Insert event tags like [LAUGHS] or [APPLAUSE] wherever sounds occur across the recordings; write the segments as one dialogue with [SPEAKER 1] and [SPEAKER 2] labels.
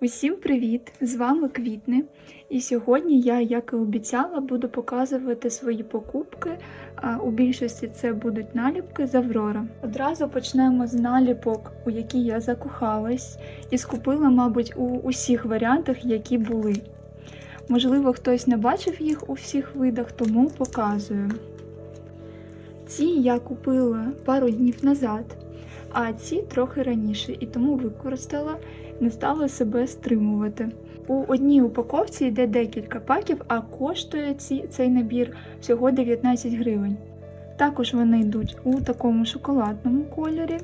[SPEAKER 1] Усім привіт! З вами Квітни. І сьогодні я, як і обіцяла, буду показувати свої покупки. У більшості це будуть наліпки з Аврора. Одразу почнемо з наліпок, у які я закохалась, і скупила, мабуть, у усіх варіантах, які були. Можливо, хтось не бачив їх у всіх видах, тому показую. Ці я купила пару днів назад, а ці трохи раніше, і тому використала не стала себе стримувати. У одній упаковці йде декілька паків, а коштує ці, цей набір всього 19 гривень. Також вони йдуть у такому шоколадному кольорі,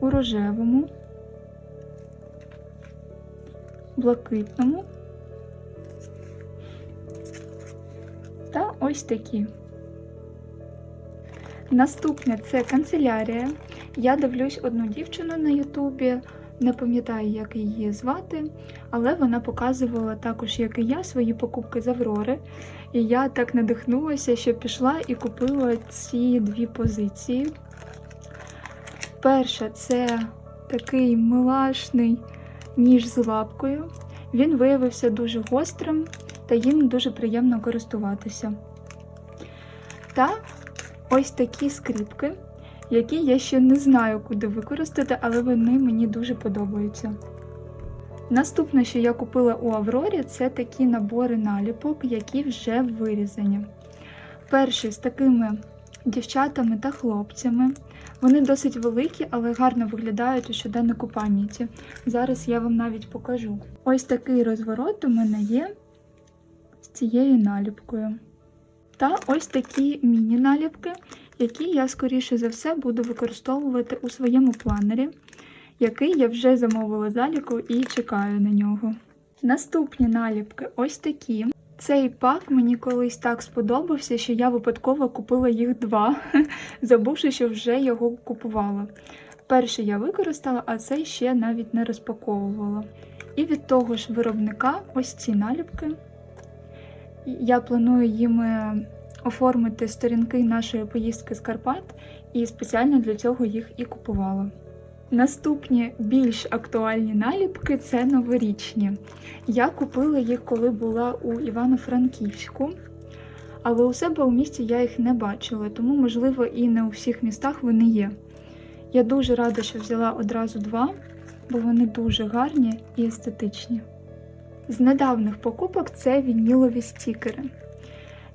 [SPEAKER 1] у рожевому, блакитному та ось такі. Наступне це канцелярія. Я дивлюсь одну дівчину на Ютубі, не пам'ятаю, як її звати, але вона показувала також, як і я, свої покупки з Аврори. І я так надихнулася, що пішла і купила ці дві позиції. Перша це такий милашний ніж з лапкою. Він виявився дуже гострим та їм дуже приємно користуватися. Та ось такі скріпки які я ще не знаю, куди використати, але вони мені дуже подобаються. Наступне, що я купила у Аврорі, це такі набори наліпок, які вже вирізані. Перший з такими дівчатами та хлопцями. Вони досить великі, але гарно виглядають у щоденнику пам'яті. Зараз я вам навіть покажу. Ось такий розворот у мене є з цією наліпкою. Та ось такі міні-наліпки, які я, скоріше за все, буду використовувати у своєму планері, який я вже замовила заліку і чекаю на нього. Наступні наліпки ось такі. Цей пак мені колись так сподобався, що я випадково купила їх два, [LAUGHS] забувши, що вже його купувала. Перший я використала, а цей ще навіть не розпаковувала. І від того ж виробника ось ці наліпки. Я планую їми оформити сторінки нашої поїздки з Карпат, і спеціально для цього їх і купувала. Наступні більш актуальні наліпки це новорічні. Я купила їх, коли була у Івано-Франківську, але у себе у місті я їх не бачила, тому, можливо, і не у всіх містах вони є. Я дуже рада, що взяла одразу два, бо вони дуже гарні і естетичні. З недавніх покупок це вінілові стікери.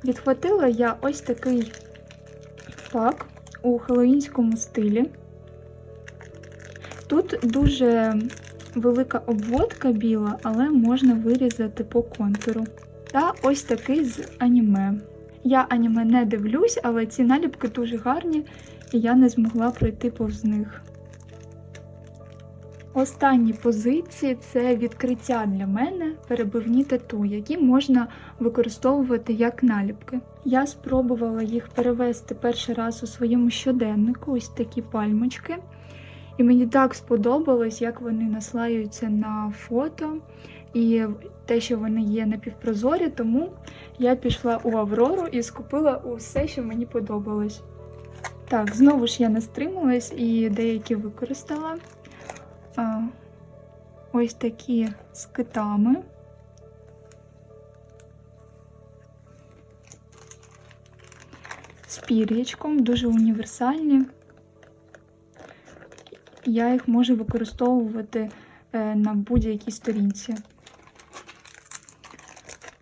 [SPEAKER 1] Відхватила я ось такий пак у хеллоїнському стилі. Тут дуже велика обводка біла, але можна вирізати по контуру. Та ось такий з аніме. Я аніме не дивлюсь, але ці наліпки дуже гарні, і я не змогла пройти повз них. Останні позиції це відкриття для мене перебивні тату, які можна використовувати як наліпки. Я спробувала їх перевести перший раз у своєму щоденнику, ось такі пальмочки. І мені так сподобалось, як вони наслаюються на фото і те, що вони є напівпрозорі, тому я пішла у Аврору і скупила усе, що мені подобалось. Так, знову ж я не стрималась і деякі використала ось такі з китами. З пір'ячком, дуже універсальні. Я їх можу використовувати е, на будь-якій сторінці.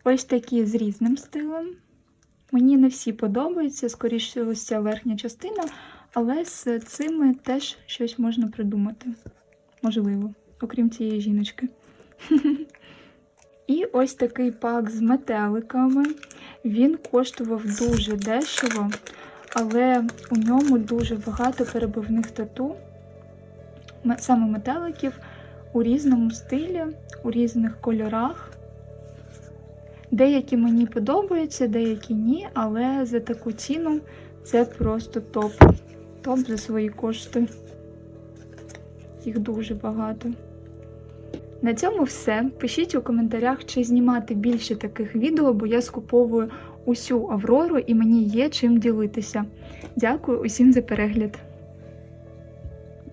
[SPEAKER 1] Ось такі з різним стилем. Мені не всі подобаються, скоріше, ось ця верхня частина, але з цими теж щось можна придумати можливо, окрім цієї жіночки. [LAUGHS] І ось такий пак з метеликами. Він коштував дуже дешево, але у ньому дуже багато перебивних тату, саме метеликів у різному стилі, у різних кольорах. Деякі мені подобаються, деякі ні, але за таку ціну це просто топ. Топ за свої кошти їх дуже багато. На цьому все. Пишіть у коментарях, чи знімати більше таких відео, бо я скуповую усю Аврору і мені є чим ділитися. Дякую усім за перегляд!